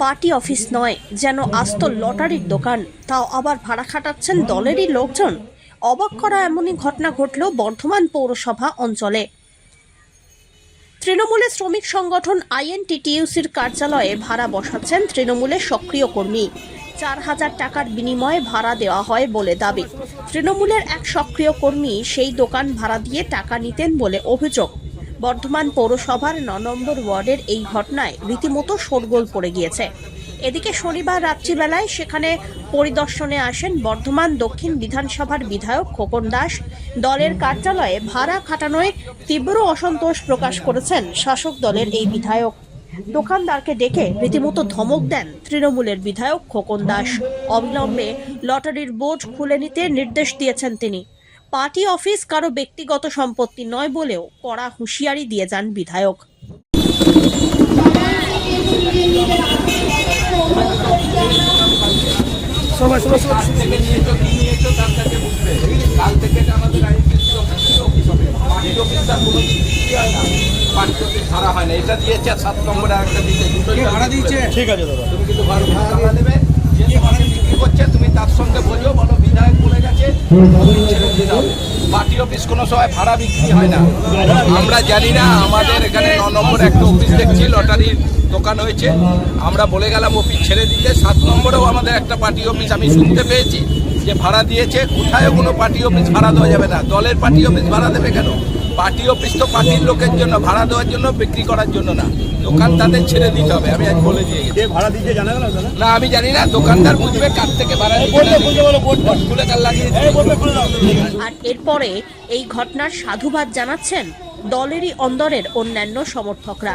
Party office নয়, যেন আস্ত লটারির দোকান। তাও আবার ভাড়া খাটাচ্ছেন দলেরই লোকজন। অবাক করা এমনই ঘটনা ঘটল বর্ধমান পৌরসভা অঞ্চলে। তৃণমূলের শ্রমিক সংগঠন আইএনটিটিইউসির কার্যালয়ে ভাড়া বসাচ্ছেন তৃণমূলের সক্রিয় কর্মী। চার হাজার টাকার বিনিময়ে ভাড়া দেওয়া হয় বলে দাবি। তৃণমূলের এক সক্রিয় কর্মী সেই দোকান ভাড়া দিয়ে টাকা নিতেন বলে অভিযোগ। বর্ধমান পৌরসভার ন নম্বর ওয়ার্ডের এই ঘটনায় রীতিমতো শোরগোল পড়ে গিয়েছে। এদিকে শনিবার রাত্রিবেলায় সেখানে পরিদর্শনে আসেন বর্ধমান দক্ষিণ বিধানসভার বিধায়ক খোকন দাস। দলের কার্যালয়ে ভাড়া খাটানোয় তীব্র অসন্তোষ প্রকাশ করেছেন শাসক দলের এই বিধায়ক। দোকানদারকে ডেকে রীতিমতো ধমক দেন তৃণমূলের বিধায়ক খোকন দাস। অবিলম্বে লটারির বোর্ড খুলে নিতে নির্দেশ দিয়েছেন তিনি। পার্টি অফিস কারও ব্যক্তিগত সম্পত্তি নয় বলেও কড়া হুঁশিয়ারি দিয়ে যান বিধায়ক। থেকে নিয়েছো কি নিয়েছো তার কাছে বুঝবে কাল থেকে আমাদের হবে পার্টি অফিস কোনো হয় না। পার্টি অফিস ভাড়া হয় না। এটা দিয়েছে আর সাত নম্বরে আরেকটা দিয়েছে দুটোই ভাড়া দিয়েছে? ঠিক আছে দাদা। তুমি কিন্তু ভাড়া ভাড়া দেবে। যে দোকানে বিক্রি করছে তুমি তার সঙ্গে বোঝো বলো বিধায়ক বলে গেছে। দাও পার্টি অফিস কোনো সময় ভাড়া বিক্রি হয় না। আমরা জানি না, আমাদের এখানে ন নম্বর একটা অফিস দেখছি লটারির দোকান হয়েছে। আমরা বলে গেলাম, অফিস ছেড়ে দিতে। সাত নম্বরেও আমাদের একটা পার্টি অফিস আমি শুনতে পেয়েছি, যে ভাড়া দিয়েছে। কোথায় কোনো পার্টি অফিস ভাড়া দেওয়া যাবে না। দলের পার্টি অফিস ভাড়া দেবে কেন? পার্টি অফিস তো পার্টির লোকের জন্য ভাড়া দেওয়ার জন্য বিক্রি করার জন্য না। দোকান তাদের ছেড়ে দিতে হবে আমি আজ বলে দিয়ে গেছি। ভাড়া দিতে জানা গেল না আমি জানি না দোকানদার বুঝবে কার থেকে ভাড়া দিতে হবে। খুলে কার লাগিয়ে আর এরপরে এই ঘটনার সাধুবাদ জানাচ্ছেন দলেরই অন্দরের অন্যান্য সমর্থকরা।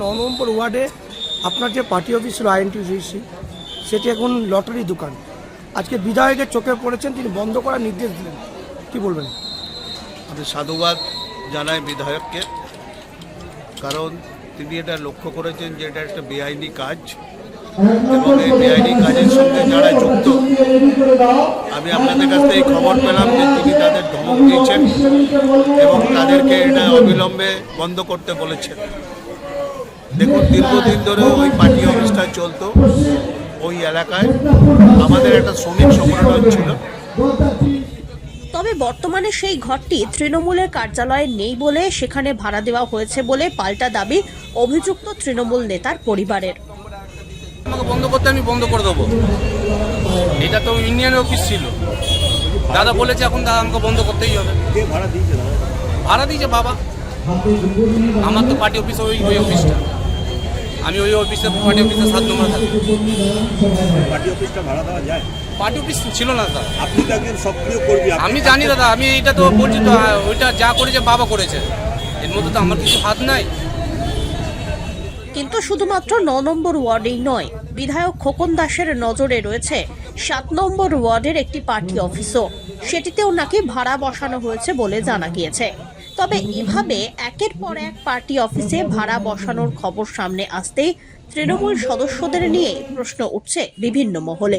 ন নম্বর ওয়ার্ডে আপনার যে পার্টি অফিস ছিল আইএনটিউসি সেটি এখন লটারি দোকান। আজকে বিধায়কের চোখে পড়েছেন তিনি বন্ধ করার নির্দেশ দিলেন। কি বলবেন? আমি সাধুবাদ জানাই বিধায়ককে। কারণ তিনি এটা লক্ষ্য করেছেন যে এটা একটা বেআইনি কাজ। এবং এই বেআইনি কাজের সঙ্গে যারা যুক্ত, আমি আপনাদের কাছ থেকে খবর পেলাম যে তিনি তাদের ধমক দিয়েছেন এবং তাদেরকে এটা অবিলম্বে বন্ধ করতে বলেছেন। দেখুন, দীর্ঘদিন ধরে ওই পার্টি অফিসটা চলতো, ওই এলাকায়। আমাদের একটা শ্রমিক সংগঠন ছিল। তবে বর্তমানে সেই ঘরটি তৃণমূলের কার্যালয়ে নেই বলে সেখানে ভাড়া দেওয়া হয়েছে বলে পাল্টা দাবি অভিযুক্ত তৃণমূল নেতার পরিবারের। আমাকে বন্ধ করতে আমি বন্ধ করে দেবো। এটা তো ইউনিয়ন অফিস ছিল। দাদা বলেছে এখন দাদা আমাকে বন্ধ করতেই হবে। ভাড়া দিয়েছে বাবা। আমার তো পার্টি অফিস ওই ওই অফিসটা। আমি ওই অফিসে পার্টি অফিসে সাত নম্বরে থাকি। পার্টি অফিসটা ভাড়া দেওয়া যায়? পার্টি অফিস ছিল না দাদা। আপনি সক্রিয় কর্মী আমি জানি দাদা আমি এটা তো বলছি তো ওইটা যা করেছে বাবা করেছে। এর মধ্যে তো আমার কিছু হাত নাই। কিন্তু শুধুমাত্র ন নম্বর ওয়ার্ডেই নয় বিধায়ক খোকন দাসের নজরে রয়েছে সাত নম্বর ওয়ার্ডের একটি পার্টি অফিসও। সেটিতেও নাকি ভাড়া বসানো হয়েছে বলে জানা গিয়েছে। তবে এভাবে একের পর এক পার্টি অফিসে ভাড়া বসানোর খবর সামনে আসতেই তৃণমূল সদস্যদের নিয়ে প্রশ্ন উঠছে বিভিন্ন মহলে।